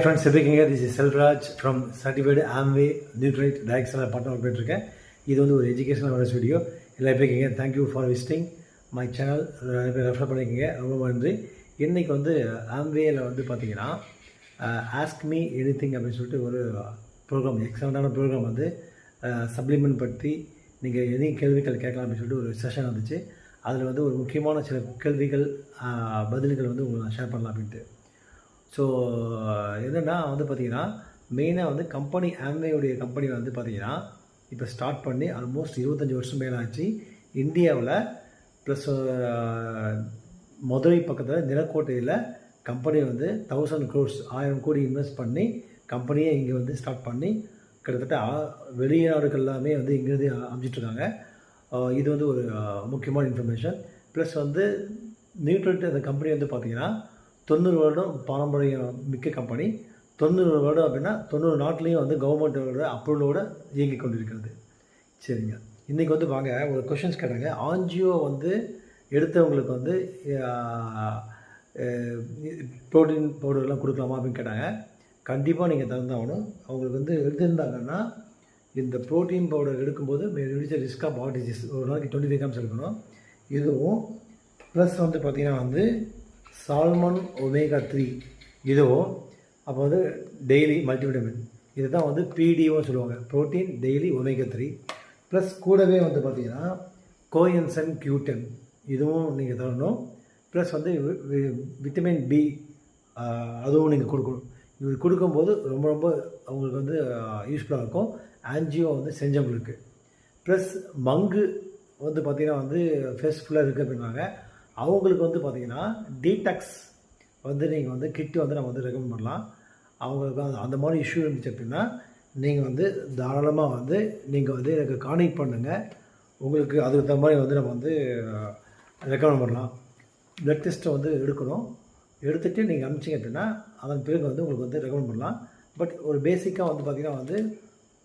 Friends எப்படி இருக்கீங்க? This is Selvaraj from certified Amway Nutrilite டைரக்ஷனில் பார்ட்னர் ஒர்க் பண்ணிட்டுருக்கேன் இது வந்து ஒரு எஜுகேஷனல் வேலை வீடியோ எல்லாம் எப்படி இருக்கீங்க? Thank you for visiting my channel நிறைய பேர் ரெஃபர் பண்ணியிருக்கீங்க ரொம்ப நன்றி. இன்றைக்கி வந்து ஆம்வேயில் வந்து பார்த்தீங்கன்னா ஆஸ்க் மீ எனி திங் அப்படின்னு சொல்லிட்டு ஒரு ப்ரோக்ராம் எக்ஸலண்ட்டான ப்ரோக்ராம் வந்து சப்ளிமெண்ட் பற்றி நீங்கள் எதையும் கேள்விகள் கேட்கலாம் அப்படின்னு சொல்லிட்டு ஒரு செஷன் வந்துச்சு அதில் வந்து ஒரு முக்கியமான சில கேள்விகள் பதில்கள் வந்து உங்களுக்கு நான் ஷேர் பண்ணலாம் அப்படின்ட்டு. ஸோ என்னென்னா வந்து பார்த்திங்கன்னா மெயினாக வந்து கம்பெனி ஆம்வேயுடைய கம்பெனி வந்து பார்த்திங்கன்னா இப்போ ஸ்டார்ட் பண்ணி ஆல்மோஸ்ட் இருபத்தஞ்சி வருஷம் மேலே ஆச்சு இந்தியாவில் ப்ளஸ் மதுரை பக்கத்தில் நிலக்கோட்டையில் கம்பெனி வந்து தௌசண்ட் க்ரோர்ஸ் ஆயிரம் கோடி இன்வெஸ்ட் பண்ணி கம்பெனியை இங்கே வந்து ஸ்டார்ட் பண்ணி கிட்டத்தட்ட ஆ- வெளிநாடுகள் எல்லாமே வந்து இங்கேருந்து அமைச்சிட்ருக்காங்க. இது வந்து ஒரு முக்கியமான இன்ஃபர்மேஷன் ப்ளஸ் வந்து நியூட்ரல் அந்த கம்பெனி வந்து பார்த்திங்கன்னா தொண்ணூறு வருடம் பாரம்பரியம் மிக்க கம்பெனி தொண்ணூறு வருடம் அப்படின்னா தொண்ணூறு நாட்டிலையும் வந்து கவர்மெண்ட்டோட அப்ரூவலோட இயங்கி கொண்டிருக்கிறது. சரிங்க. இன்றைக்கி வந்து வாங்க ஒரு கொஷின்ஸ் கேட்டாங்க. ஆன்ஜியோ வந்து எடுத்தவங்களுக்கு வந்து ப்ரோட்டீன் பவுடர்லாம் கொடுக்கலாமா அப்படின்னு கேட்டாங்க. கண்டிப்பாக நீங்கள் தந்தாகணும். அவங்களுக்கு வந்து எடுத்திருந்தாங்கன்னா இந்த ப்ரோட்டீன் பவுடர் எடுக்கும்போது ரிடிச்ச ரிஸ்க் ஆஃப் ஹார்ட் டிசீஸ் ஒரு நாளைக்கு டுவெண்ட்டி ஃபைவ் கிராம்ஸ் எடுக்கணும். இதுவும் ப்ளஸ் வந்து பார்த்திங்கன்னா வந்து சால்மன் ஒமேகா த்ரீ. இதுவும் அப்போ வந்து டெய்லி மல்டிவிட்டமின் இதுதான் வந்து பிடிஓ சொல்லுவாங்க. Protein daily omega three plus கூடவே வந்து பார்த்தீங்கன்னா கோயன்சன் கியூட்டன் இதுவும் நீங்கள் தரணும். ப்ளஸ் வந்து விட்டமின் பி அதுவும் நீங்கள் கொடுக்கணும். இது கொடுக்கும்போது ரொம்ப ரொம்ப அவங்களுக்கு வந்து யூஸ்ஃபுல்லாக இருக்கும். ஆன்ஜியோ வந்து செஞ்சவங்களுக்கு. ப்ளஸ் மங்கு வந்து பார்த்திங்கன்னா வந்து ஃபேஸ்ஃபுல்லாக இருக்குது அப்படின்னாங்க. அவங்களுக்கு வந்து பார்த்திங்கன்னா டீடாக்ஸ் வந்து நீங்கள் வந்து கிட்டு வந்து நம்ம வந்து ரெக்கமெண்ட் பண்ணலாம். அவங்களுக்கு அந்த அந்த மாதிரி இஷ்யூ இருந்துச்சு அப்படின்னா நீங்கள் வந்து தாராளமாக வந்து நீங்கள் வந்து எனக்கு கான்டெக்ட் பண்ணுங்கள் உங்களுக்கு அதுக்கு தகுந்த மாதிரி வந்து நம்ம வந்து ரெக்கமெண்ட் பண்ணலாம். பிளட் டெஸ்ட்டை வந்து எடுக்கணும். எடுத்துகிட்டு நீங்கள் அனுப்பிச்சிங்க அப்படின்னா அதன் பிறகு வந்து உங்களுக்கு வந்து ரெக்கமெண்ட் பண்ணலாம். பட் ஒரு பேசிக்காக வந்து பார்த்திங்கன்னா வந்து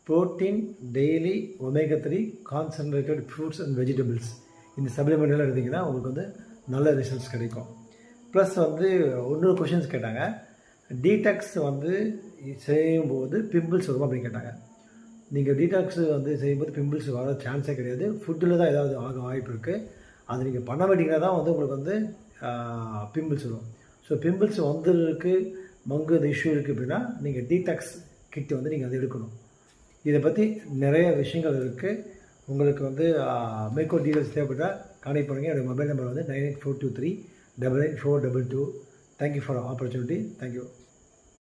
protein daily omega three concentrated fruits and vegetables இந்த சப்ளிமெண்ட்லாம் எடுத்திங்கன்னா உங்களுக்கு வந்து நல்ல ரிசல்ட்ஸ் கிடைக்கும். ப்ளஸ் வந்து இன்னொரு கொஷின்ஸ் கேட்டாங்க. டீடாக்ஸ் வந்து செய்யும்போது பிம்பிள்ஸ் வரும் அப்படின்னு கேட்டாங்க. நீங்கள் டீடாக்ஸ் வந்து செய்யும்போது பிம்பிள்ஸ் வர சான்ஸே கிடையாது. ஃபுட்டில் தான் ஏதாவது ஆக வாய்ப்பு இருக்குது அது நீங்கள் பண்ண மாட்டீங்கன்னா தான் வந்து உங்களுக்கு வந்து பிம்பிள்ஸ் வரும். ஸோ பிம்பிள்ஸ் வந்துருக்கு மங்கு அது இஷ்யூ இருக்குது அப்படின்னா நீங்கள் டீடாக்ஸ் கிட்டு வந்து நீங்கள் அதை எடுக்கணும். இதை பற்றி நிறைய விஷயங்கள் இருக்குது உங்களுக்கு வந்து மேற்கோள் டீட்டெயில்ஸ் தேவைப்பட்டால் கான்டெக்ட் பண்ணுங்கள் என்னோடய மொபைல் நம்பர் வந்து nine eight four two three double eight four double two thank you for opportunity thank you